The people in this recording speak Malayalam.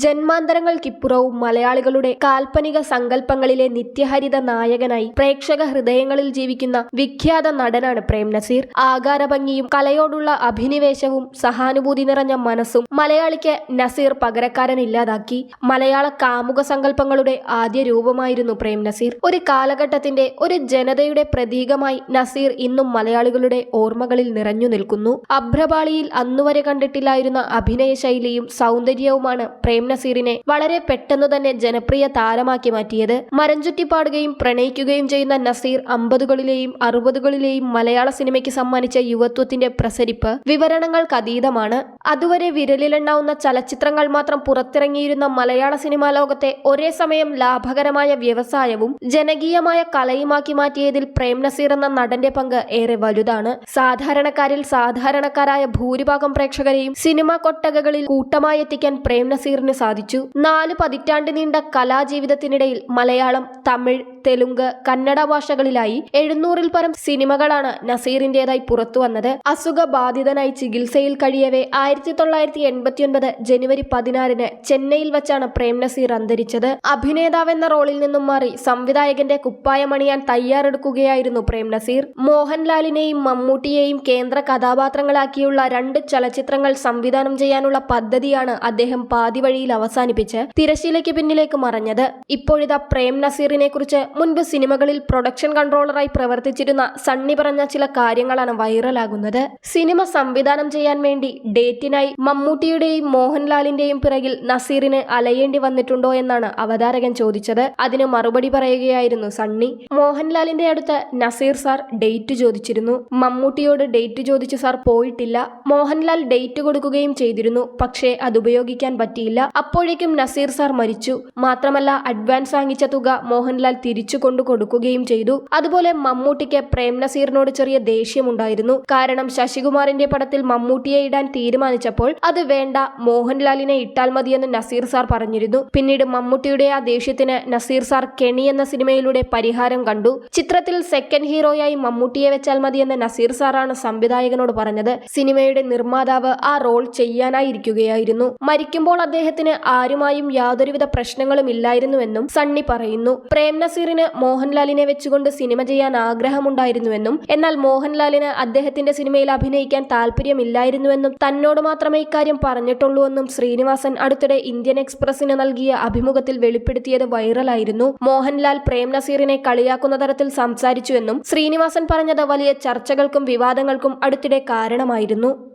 ജന്മാന്തരങ്ങൾക്കിപ്പുറവും മലയാളികളുടെ കാൽപ്പനിക സങ്കല്പങ്ങളിലെ നിത്യഹരിത നായകനായി പ്രേക്ഷക ഹൃദയങ്ങളിൽ ജീവിക്കുന്ന വിഖ്യാത നടനാണ് പ്രേം നസീർ. ആകാരഭംഗിയും കലയോടുള്ള അഭിനിവേശവും സഹാനുഭൂതി നിറഞ്ഞ മനസ്സും മലയാളിക്ക് നസീർ പകരക്കാരനില്ലാതാക്കി മലയാള കാമുക സങ്കല്പങ്ങളുടെ ആദ്യ രൂപമായിരുന്നു പ്രേം നസീർ. ഒരു കാലഘട്ടത്തിന്റെ ഒരു ജനതയുടെ പ്രതീകമായി നസീർ ഇന്നും മലയാളികളുടെ ഓർമ്മകളിൽ നിറഞ്ഞു നിൽക്കുന്നു. അഭ്രപാളിയിൽ അന്നുവരെ കണ്ടിട്ടില്ലായിരുന്ന അഭിനയ ശൈലിയും സൗന്ദര്യവുമാണ് പ്രേം നസീറിനെ വളരെ പെട്ടെന്ന് തന്നെ ജനപ്രിയ താരമാക്കി മാറ്റിയത്. മരഞ്ചുറ്റി പാടുകയും പ്രണയിക്കുകയും ചെയ്യുന്ന നസീർ അമ്പതുകളിലെയും അറുപതുകളിലെയും മലയാള സിനിമയ്ക്ക് സമ്മാനിച്ച യുവത്വത്തിന്റെ പ്രസരിപ്പ് വിവരണങ്ങൾക്ക് അതീതമാണ്. അതുവരെ വിരലിലെണ്ണാവുന്ന ചലച്ചിത്രങ്ങൾ മാത്രം പുറത്തിറങ്ങിയിരുന്ന മലയാള സിനിമാ ലോകത്തെ ഒരേ സമയം ലാഭകരമായ വ്യവസായവും ജനകീയമായ കലയുമാക്കി മാറ്റിയതിൽ പ്രേം നസീർ എന്ന നടന്റെ പങ്ക് ഏറെ വലുതാണ്. സാധാരണക്കാരിൽ സാധാരണക്കാരായ ഭൂരിഭാഗം പ്രേക്ഷകരെയും സിനിമാ കൊട്ടകകളിൽ കൂട്ടമായി എത്തിക്കാൻ പ്രേം നസീറിന് സാധിച്ചു. നാല് പതിറ്റാണ്ട് നീണ്ട കലാജീവിതത്തിനിടയിൽ മലയാളം തമിഴ് തെലുങ്ക് കന്നഡ ഭാഷകളിലായി എഴുന്നൂറിൽ പരം സിനിമകളാണ് നസീറിന്റേതായി പുറത്തു വന്നത്. അസുഖബാധിതനായി ചികിത്സയിൽ കഴിയവേ ആയിരത്തി തൊള്ളായിരത്തി എൺപത്തിയൊൻപത് ജനുവരി പതിനാറിന് ചെന്നൈയിൽ വെച്ചാണ് പ്രേം നസീർ അന്തരിച്ചത്. അഭിനേതാവെന്ന റോളിൽ നിന്നും മാറി സംവിധായകന്റെ കുപ്പായമണിയാൻ തയ്യാറെടുക്കുകയായിരുന്നു പ്രേം നസീർ. മോഹൻലാലിനെയും മമ്മൂട്ടിയെയും കേന്ദ്ര കഥാപാത്രങ്ങളാക്കിയുള്ള രണ്ട് ചലച്ചിത്രങ്ങൾ സംവിധാനം ചെയ്യാനുള്ള പദ്ധതിയാണ് അദ്ദേഹം പാതിവഴിയിൽ അവസാനിപ്പിച്ച് തിരശ്ശീലയ്ക്ക് പിന്നിലേക്ക് മറഞ്ഞത്. ഇപ്പോഴിതാ പ്രേം നസീറിനെ കുറിച്ച് മുൻപ് സിനിമകളിൽ പ്രൊഡക്ഷൻ കൺട്രോളറായി പ്രവർത്തിച്ചിരുന്ന സണ്ണി പറഞ്ഞ ചില കാര്യങ്ങളാണ് വൈറലാകുന്നത്. സിനിമ സംവിധാനം ചെയ്യാൻ വേണ്ടി ഡേറ്റിനായി മമ്മൂട്ടിയുടെയും മോഹൻലാലിന്റെയും പിറകിൽ നസീറിന് അലയേണ്ടി വന്നിട്ടുണ്ടോ എന്നാണ് അവതാരകൻ ചോദിച്ചത്. അതിന് മറുപടി പറയുകയായിരുന്നു സണ്ണി. മോഹൻലാലിന്റെ അടുത്ത് നസീർ സാർ ഡേറ്റ് ചോദിച്ചിരുന്നു. മമ്മൂട്ടിയോട് ഡേറ്റ് ചോദിച്ചു സാർ പോയിട്ടില്ല. മോഹൻലാൽ ഡേറ്റ് കൊടുക്കുകയും ചെയ്തിരുന്നു. പക്ഷേ അത് ഉപയോഗിക്കാൻ പറ്റിയില്ല. അപ്പോഴേക്കും നസീർ സാർ മരിച്ചു. മാത്രമല്ല അഡ്വാൻസ് വാങ്ങിച്ച തുക മോഹൻലാൽ തിരിച്ചു കൊണ്ടു കൊടുക്കുകയും ചെയ്തു. അതുപോലെ മമ്മൂട്ടിക്ക് പ്രേം നസീറിനോട് ചെറിയ ദേഷ്യമുണ്ടായിരുന്നു. കാരണം ശശികുമാറിന്റെ പടത്തിൽ മമ്മൂട്ടിയെ ഇടാൻ തീരുമാനിച്ചപ്പോൾ അത് വേണ്ട മോഹൻലാലിനെ ഇട്ടാൽ മതിയെന്ന് നസീർ സാർ പറഞ്ഞിരുന്നു. പിന്നീട് മമ്മൂട്ടിയുടെ ആ ദേഷ്യത്തിന് നസീർ സാർ കെണി എന്ന സിനിമയിലൂടെ പരിഹാരം കണ്ടു. ചിത്രത്തിൽ സെക്കൻഡ് ഹീറോയായി മമ്മൂട്ടിയെ വെച്ചാൽ മതിയെന്ന് നസീർ സാറാണ് സംവിധായകനോട് പറഞ്ഞത്. സിനിമയുടെ നിർമ്മാതാവ് ആ റോൾ ചെയ്യാനായിരിക്കുകയായിരുന്നു. മരിക്കുമ്പോൾ അദ്ദേഹത്തിന് ആരുമായും യാതൊരുവിധ പ്രശ്നങ്ങളും ഇല്ലായിരുന്നുവെന്നും സണ്ണി പറയുന്നു. പ്രേം നസീറിന് മോഹൻലാലിനെ വെച്ചുകൊണ്ട് സിനിമ ചെയ്യാൻ ആഗ്രഹമുണ്ടായിരുന്നുവെന്നും എന്നാൽ മോഹൻലാലിന് അദ്ദേഹത്തിന്റെ സിനിമയിൽ അഭിനയിക്കാൻ താല്പര്യമില്ലായിരുന്നുവെന്നും തന്നോട് മാത്രമേ ഇക്കാര്യം പറഞ്ഞിട്ടുള്ളൂവെന്നും ശ്രീനിവാസൻ അടുത്തിടെ ഇന്ത്യൻ എക്സ്പ്രസിന് നൽകിയ അഭിമുഖത്തിൽ വെളിപ്പെടുത്തിയത് വൈറലായിരുന്നു. മോഹൻലാൽ പ്രേം നസീറിനെ കളിയാക്കുന്ന തരത്തിൽ സംസാരിച്ചുവെന്നും ശ്രീനിവാസൻ പറഞ്ഞത് വലിയ ചർച്ചകൾക്കും വിവാദങ്ങൾക്കും അടുത്തിടെ കാരണമായിരുന്നു.